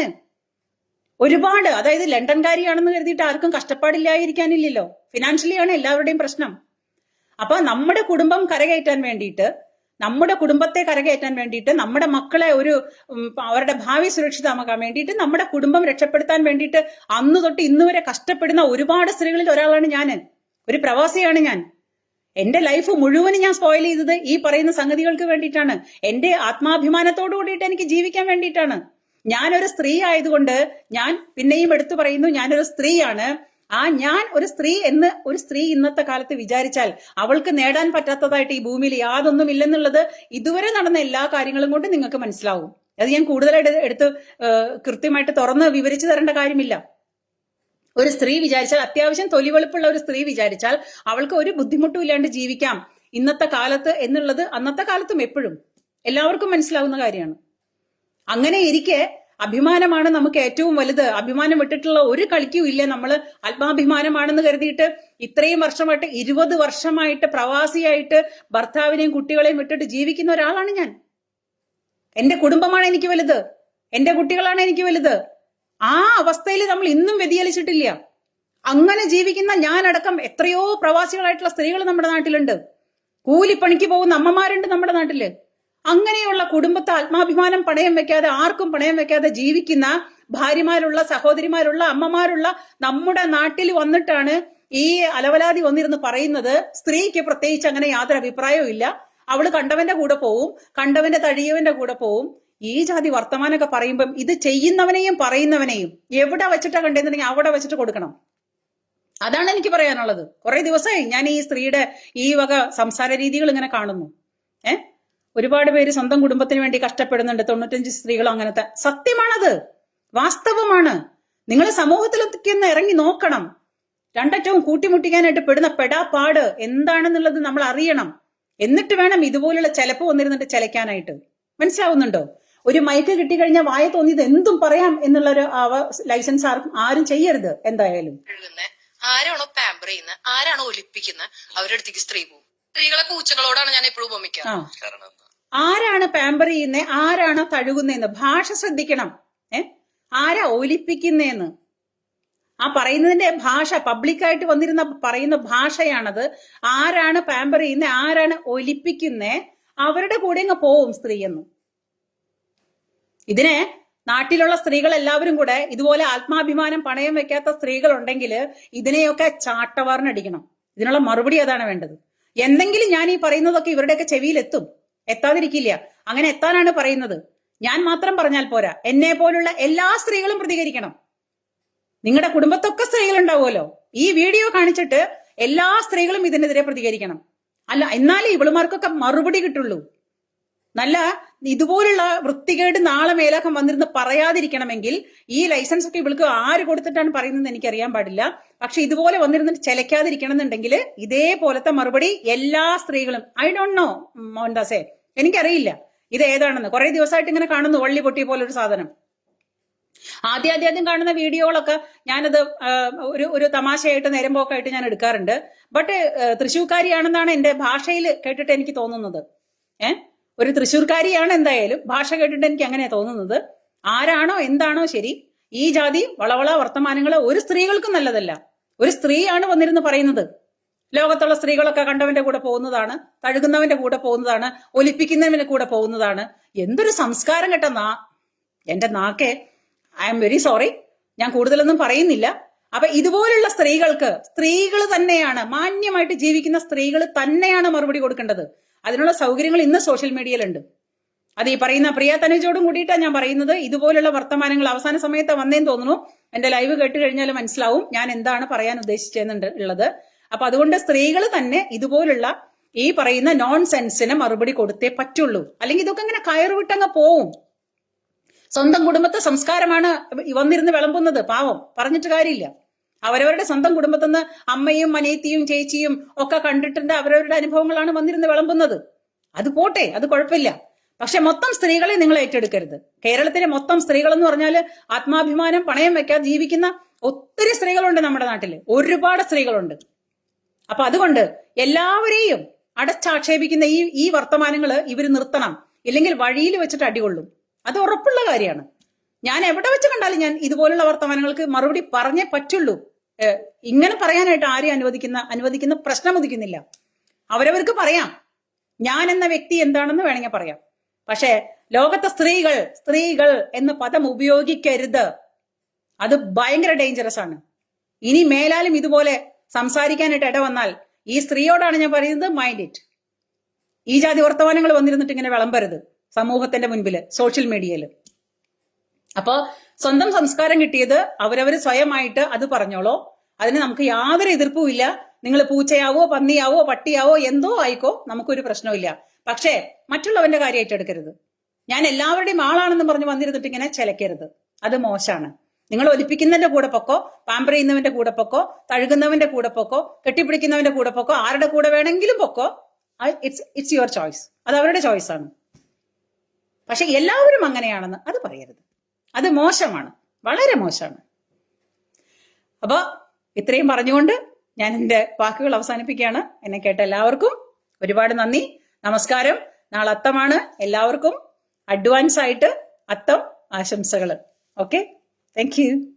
[SPEAKER 1] ഒരുപാട്. അതായത് ലണ്ടൻകാരിയാണെന്ന് കരുതിയിട്ട് ആർക്കും കഷ്ടപ്പാടില്ലായിരിക്കാനില്ലല്ലോ. ഫിനാൻഷ്യലി ആണ് എല്ലാവരുടെയും പ്രശ്നം. അപ്പൊ നമ്മുടെ കുടുംബം കരകയറ്റാൻ വേണ്ടിയിട്ട് നമ്മുടെ കുടുംബത്തെ കരകയറ്റാൻ വേണ്ടിയിട്ട് നമ്മുടെ മക്കളെ ഒരു അവരുടെ ഭാവി സുരക്ഷിതമാക്കാൻ വേണ്ടിയിട്ട് നമ്മുടെ കുടുംബം രക്ഷപ്പെടുത്താൻ വേണ്ടിയിട്ട് അന്ന് തൊട്ട് ഇന്നുവരെ കഷ്ടപ്പെടുന്ന ഒരുപാട് സ്ത്രീകളിൽ ഒരാളാണ് ഞാൻ ഒരു പ്രവാസിയാണ് ഞാൻ. എന്റെ ലൈഫ് മുഴുവനും ഞാൻ സ്പോയിൽ ചെയ്തത് ഈ പറയുന്ന സംഗതികൾക്ക് വേണ്ടിയിട്ടാണ്. എന്റെ ആത്മാഭിമാനത്തോടു കൂടിയിട്ട് എനിക്ക് ജീവിക്കാൻ വേണ്ടിയിട്ടാണ്. ഞാനൊരു സ്ത്രീ ആയതുകൊണ്ട് ഞാൻ പിന്നെയും എടുത്തു പറയുന്നു ഞാനൊരു സ്ത്രീയാണ്. ആ ഞാൻ ഒരു സ്ത്രീ എന്ന് ഒരു സ്ത്രീ ഇന്നത്തെ കാലത്ത് വിചാരിച്ചാൽ അവൾക്ക് നേടാൻ പറ്റാത്തതായിട്ട് ഈ ഭൂമിയിൽ യാതൊന്നും ഇല്ലെന്നുള്ളത് ഇതുവരെ നടന്ന എല്ലാ കാര്യങ്ങളും കൊണ്ട് നിങ്ങൾക്ക് മനസ്സിലാവും. അത് ഞാൻ കൂടുതലായിട്ട് എടുത്ത് കൃത്യമായിട്ട് തുറന്ന് വിവരിച്ചു തരേണ്ട കാര്യമില്ല. ഒരു സ്ത്രീ വിചാരിച്ചാൽ അത്യാവശ്യം തൊലി വെളുപ്പുള്ള ഒരു സ്ത്രീ വിചാരിച്ചാൽ അവൾക്ക് ഒരു ബുദ്ധിമുട്ടും ഇല്ലാണ്ട് ജീവിക്കാം. ഇന്നത്തെ കാലത്ത് എന്നുള്ളത് അന്നത്തെ കാലത്തും എപ്പോഴും. എല്ലാവർക്കും മനസ്സിലാവുന്ന കാര്യമാണ്. അങ്ങനെ ഇരിക്കെ അഭിമാനമാണ് നമുക്ക് ഏറ്റവും വലുത്. അഭിമാനം വിട്ടിട്ടുള്ള ഒരു കളിക്കും ഇല്ല നമ്മൾ ആത്മാഭിമാനമാണെന്ന് കരുതിയിട്ട് ഇത്രയും വർഷമായിട്ട് ഇരുപത് വർഷമായിട്ട് പ്രവാസിയായിട്ട് ഭർത്താവിനെയും കുട്ടികളെയും വിട്ടിട്ട് ജീവിക്കുന്ന ഒരാളാണ് ഞാൻ. എന്റെ കുടുംബമാണ് എനിക്ക് വലുത്. എന്റെ കുട്ടികളാണ് എനിക്ക് വലുത്. ആ അവസ്ഥയിൽ നമ്മൾ ഇന്നും വ്യതിചലിച്ചിട്ടില്ല. അങ്ങനെ ജീവിക്കുന്ന ഞാനടക്കം എത്രയോ പ്രവാസികളായിട്ടുള്ള സ്ത്രീകൾ നമ്മുടെ നാട്ടിലുണ്ട്. കൂലിപ്പണിക്ക് പോകുന്ന അമ്മമാരുണ്ട് നമ്മുടെ നാട്ടിൽ. അങ്ങനെയുള്ള കുടുംബത്തെ ആത്മാഭിമാനം പണയം വെക്കാതെ ആർക്കും പണയം വെക്കാതെ ജീവിക്കുന്ന ഭാര്യമാരുള്ള സഹോദരിമാരുള്ള അമ്മമാരുള്ള നമ്മുടെ നാട്ടിൽ വന്നിട്ടാണ് ഈ അലവലാതി വന്നിരുന്ന് പറയുന്നത്. സ്ത്രീക്ക് പ്രത്യേകിച്ച് അങ്ങനെ യാതൊരു അഭിപ്രായവും ഇല്ല അവൾ കണ്ടവന്റെ കൂടെ പോവും കണ്ടവന്റെ തഴിയവന്റെ കൂടെ പോവും. ഈ ജാതി വർത്തമാനമൊക്കെ പറയുമ്പം ഇത് ചെയ്യുന്നവനെയും പറയുന്നവനെയും എവിടെ വെച്ചിട്ടാ കണ്ടെന്നുണ്ടെങ്കിൽ അവിടെ വെച്ചിട്ട് കൊടുക്കണം. അതാണ് എനിക്ക് പറയാനുള്ളത്. കുറെ ദിവസമായി ഞാൻ ഈ സ്ത്രീയുടെ ഈ വക സംസാര രീതികൾ ഇങ്ങനെ കാണുന്നു. ഏഹ് ഒരുപാട് പേര് സ്വന്തം കുടുംബത്തിന് വേണ്ടി കഷ്ടപ്പെടുന്നുണ്ട്. തൊണ്ണൂറ്റഞ്ച് സ്ത്രീകളും അങ്ങനത്തെ. സത്യമാണത്. വാസ്തവമാണ്. നിങ്ങൾ സമൂഹത്തിലൊക്കെ ഇറങ്ങി നോക്കണം. രണ്ടറ്റവും കൂട്ടിമുട്ടിക്കാനായിട്ട് പെടുന്ന പെടാപ്പാട് എന്താണെന്നുള്ളത് നമ്മൾ അറിയണം. എന്നിട്ട് വേണം ഇതുപോലുള്ള ചിലപ്പ് വന്നിരുന്നിട്ട് ചിലക്കാനായിട്ട് മനസ്സിലാവുന്നുണ്ടോ? ഒരു മൈക്ക് കിട്ടിക്കഴിഞ്ഞാൽ വായ തോന്നിയത് എന്തും പറയാം എന്നുള്ള ഒരു ലൈസൻസ് ആർക്കും ആരും ചെയ്യരുത് എന്തായാലും.
[SPEAKER 2] ആരാണോ പാമ്പർ ചെയ്യുന്നത് ആരാണോ ഒലിപ്പിക്കുന്നത് അവരുടെ അടുത്തേക്ക് സ്ത്രീ പോകും. സ്ത്രീകളെ പൂച്ചകളോടാണ് ഞാൻ എപ്പോഴും
[SPEAKER 3] എന്താ?
[SPEAKER 1] ആരാണ് പാമ്പർ ചെയ്യുന്നത് ആരാണ് തഴുകുന്നതെന്ന് ഭാഷ ശ്രദ്ധിക്കണം ഏ? ആരാ ഒലിപ്പിക്കുന്നേന്ന്? ആ പറയുന്നതിന്റെ ഭാഷ പബ്ലിക്കായിട്ട് വന്നിരുന്ന പറയുന്ന ഭാഷയാണത്. ആരാണ് പാമ്പർ ചെയ്യുന്നത് ആരാണ് ഒലിപ്പിക്കുന്നേ അവരുടെ കൂടെ അങ്ങ് പോവും സ്ത്രീയെന്നും എന്ന്. ഇതിനെ നാട്ടിലുള്ള സ്ത്രീകൾ എല്ലാവരും കൂടെ ഇതുപോലെ ആത്മാഭിമാനം പണയം വെക്കാത്ത സ്ത്രീകൾ ഉണ്ടെങ്കിൽ ഇതിനെയൊക്കെ ചാട്ടവാറിനടിക്കണം ഇതിനുള്ള മറുപടി അതാണ് വേണ്ടത്? എന്തെങ്കിലും ഞാൻ ഈ പറയുന്നതൊക്കെ ഇവരുടെയൊക്കെ ചെവിയിൽ എത്തും എത്താതിരിക്കില്ല. അങ്ങനെ എത്താനാണ് പറയുന്നത്. ഞാൻ മാത്രം പറഞ്ഞാൽ പോരാ. എന്നെ പോലുള്ള എല്ലാ സ്ത്രീകളും പ്രതികരിക്കണം. നിങ്ങളുടെ കുടുംബത്തൊക്കെ സ്ത്രീകൾ ഉണ്ടാവുമല്ലോ ഈ വീഡിയോ കാണിച്ചിട്ട് എല്ലാ സ്ത്രീകളും ഇതിനെതിരെ പ്രതികരിക്കണം. അല്ല എന്നാലേ ഇവളുമാർക്കൊക്കെ മറുപടി കിട്ടുള്ളൂ. നല്ല ഇതുപോലുള്ള വൃത്തികേട് നാളെ മേലാക്കം വന്നിരുന്ന് പറയാതിരിക്കണമെങ്കിൽ ഈ ലൈസൻസ് ഒക്കെ ഇവൾക്ക് ആര് കൊടുത്തിട്ടാണ് പറയുന്നത് എനിക്ക് അറിയാൻ പാടില്ല. പക്ഷെ ഇതുപോലെ വന്നിരുന്നിട്ട് ചെലക്കാതിരിക്കണം എന്നുണ്ടെങ്കിൽ ഇതേപോലത്തെ മറുപടി എല്ലാ സ്ത്രീകളും ഐ ഡോണ്ട് നോ മോഹൻദാസേ എനിക്കറിയില്ല. ഇത് ഏതാണെന്ന്? കുറെ ദിവസമായിട്ട് ഇങ്ങനെ കാണുന്നു വള്ളി പൊട്ടിയ പോലെ ഒരു സാധനം. ആദ്യം ആദ്യം ആദ്യം കാണുന്ന വീഡിയോകളൊക്കെ ഞാനത് ഒരു ഒരു തമാശയായിട്ട് നേരമ്പോക്കായിട്ട് ഞാൻ എടുക്കാറുണ്ട്. ബട്ട് തൃശ്ശൂക്കാരിയാണെന്നാണ് എന്റെ ഭാഷയിൽ കേട്ടിട്ട് എനിക്ക് തോന്നുന്നത്. ഏ? ഒരു തൃശ്ശൂർക്കാരിയാണ് എന്തായാലും. ഭാഷ കേട്ടിട്ട് എനിക്ക് അങ്ങനെയാ തോന്നുന്നത്. ആരാണോ എന്താണോ ശരി. ഈ ജാതി വളവള വർത്തമാനങ്ങൾ ഒരു സ്ത്രീകൾക്കും നല്ലതല്ല. ഒരു സ്ത്രീയാണ് വന്നിരുന്ന് പറയുന്നത്. ലോകത്തുള്ള സ്ത്രീകളൊക്കെ കണ്ടവന്റെ കൂടെ പോകുന്നതാണ് തഴുകുന്നവന്റെ കൂടെ പോകുന്നതാണ് ഒലിപ്പിക്കുന്നവന്റെ കൂടെ പോകുന്നതാണ്. എന്തൊരു സംസ്കാരം കേട്ട നാ എന്റെ നാക്കെ. ഐ എം വെരി സോറി ഞാൻ കൂടുതലൊന്നും പറയുന്നില്ല. അപ്പൊ ഇതുപോലുള്ള സ്ത്രീകൾക്ക് സ്ത്രീകൾ തന്നെയാണ് മാന്യമായിട്ട് ജീവിക്കുന്ന സ്ത്രീകൾ തന്നെയാണ് മറുപടി കൊടുക്കേണ്ടത്. അതിനുള്ള സൗകര്യങ്ങൾ ഇന്ന് സോഷ്യൽ മീഡിയയിലുണ്ട്. അത് ഈ പറയുന്ന പ്രിയ തനുജോടും കൂടിയിട്ടാണ് ഞാൻ പറയുന്നത്. ഇതുപോലുള്ള വർത്തമാനങ്ങൾ അവസാന സമയത്ത് വന്നേന്ന് തോന്നുന്നു. എന്റെ ലൈവ് കേട്ട് കഴിഞ്ഞാൽ മനസ്സിലാവും ഞാൻ എന്താണ് പറയാൻ ഉദ്ദേശിച്ചെന്നുണ്ട് ഉള്ളത്. അപ്പൊ അതുകൊണ്ട് സ്ത്രീകൾ തന്നെ ഇതുപോലുള്ള ഈ പറയുന്ന നോൺ സെൻസിന് മറുപടി കൊടുത്തേ പറ്റുള്ളൂ. അല്ലെങ്കിൽ ഇതൊക്കെ ഇങ്ങനെ കയറുവിട്ടങ്ങ് പോവും. സ്വന്തം കുടുംബത്തെ സംസ്കാരമാണ് വന്നിരുന്ന് വിളമ്പുന്നത്. പാവം. പറഞ്ഞിട്ട് കാര്യമില്ല. അവരവരുടെ സ്വന്തം കുടുംബത്തിൽ നിന്ന് അമ്മയും മനേത്തിയും ചേച്ചിയും ഒക്കെ കണ്ടിട്ടുണ്ട്. അവരവരുടെ അനുഭവങ്ങളാണ് വന്നിരുന്ന് വിളമ്പുന്നത്. അത് പോട്ടെ അത് കുഴപ്പമില്ല. പക്ഷെ മൊത്തം സ്ത്രീകളെ നിങ്ങൾ ഏറ്റെടുക്കരുത്. കേരളത്തിലെ മൊത്തം സ്ത്രീകൾ എന്ന് പറഞ്ഞാൽ ആത്മാഭിമാനം പണയം വെക്കാതെ ജീവിക്കുന്ന ഒത്തിരി സ്ത്രീകളുണ്ട് നമ്മുടെ നാട്ടിൽ ഒരുപാട് സ്ത്രീകളുണ്ട്. അപ്പൊ അതുകൊണ്ട് എല്ലാവരെയും അടച്ചാക്ഷേപിക്കുന്ന ഈ ഈ വർത്തമാനങ്ങൾ ഇവർ നിർത്തണം. ഇല്ലെങ്കിൽ വഴിയിൽ വെച്ചിട്ട് അടികൊള്ളും അത് ഉറപ്പുള്ള കാര്യമാണ്. ഞാൻ എവിടെ വെച്ച് കണ്ടാലും ഞാൻ ഇതുപോലുള്ള വർത്തമാനങ്ങൾക്ക് മറുപടി പറഞ്ഞേ പറ്റുള്ളൂ. ഇങ്ങനെ പറയാനായിട്ട് ആരെയും അനുവദിക്കുന്ന അനുവദിക്കുന്ന പ്രശ്നം ഉദിക്കുന്നില്ല. അവരവർക്ക് പറയാം. ഞാൻ എന്ന വ്യക്തി എന്താണെന്ന് വേണമെങ്കിൽ പറയാം. പക്ഷേ ലോകത്തെ സ്ത്രീകൾ സ്ത്രീകൾ എന്ന പദം ഉപയോഗിക്കരുത്. അത് ഭയങ്കര ഡേഞ്ചറസ് ആണ്. ഇനി മേലാലും ഇതുപോലെ സംസാരിക്കാനായിട്ട് ഇട വന്നാൽ ഈ സ്ത്രീയോടാണ് ഞാൻ പറയുന്നത് മൈൻഡ് ഇറ്റ് ഈ ജാതി വർത്തമാനങ്ങൾ വന്നിരുന്നിട്ട് ഇങ്ങനെ വിളമ്പരുത് സമൂഹത്തിന്റെ മുൻപിൽ സോഷ്യൽ മീഡിയയിൽ അപ്പോ സ്വന്തം സംസ്കാരം കിട്ടിയത് അവരവർ സ്വയമായിട്ട് അത് പറഞ്ഞോളോ. അതിന് നമുക്ക് യാതൊരു എതിർപ്പും ഇല്ല. നിങ്ങൾ പൂച്ചയാവോ പന്നിയാവോ പട്ടിയാവോ എന്തോ ആയിക്കോ നമുക്കൊരു പ്രശ്നമില്ല പക്ഷേ മറ്റുള്ളവന്റെ കാര്യം ഏറ്റെടുക്കരുത്. ഞാൻ എല്ലാവരുടെയും ആളാണെന്ന് പറഞ്ഞ് വന്നിരുന്നിട്ട് ഇങ്ങനെ ചിലക്കരുത് അത് മോശമാണ്. നിങ്ങൾ ഒലിപ്പിക്കുന്നതിന്റെ കൂടെ പൊക്കോ പാമ്പർ ചെയ്യുന്നവന്റെ കൂടെ പൊക്കോ തഴുകുന്നവന്റെ കൂടെ പൊക്കോ കെട്ടിപ്പിടിക്കുന്നവന്റെ കൂടെ പൊക്കോ ആരുടെ കൂടെ വേണമെങ്കിലും പൊക്കോ ഇറ്റ്സ് ഇറ്റ്സ് യുവർ ചോയ്സ് അത് അവരുടെ ചോയ്സാണ് പക്ഷെ എല്ലാവരും അങ്ങനെയാണെന്ന് അത് പറയരുത്. അത് മോശമാണ്. വളരെ മോശമാണ്. അപ്പൊ ഇത്രയും പറഞ്ഞുകൊണ്ട് ഞാൻ എന്റെ വാക്കുകൾ അവസാനിപ്പിക്കുകയാണ്. എന്നെ കേട്ട എല്ലാവർക്കും ഒരുപാട് നന്ദി. നമസ്കാരം. നാളെ അത്തമാണ്. എല്ലാവർക്കും അഡ്വാൻസ് ആയിട്ട് അത്തം ആശംസകൾ ഓക്കെ? താങ്ക്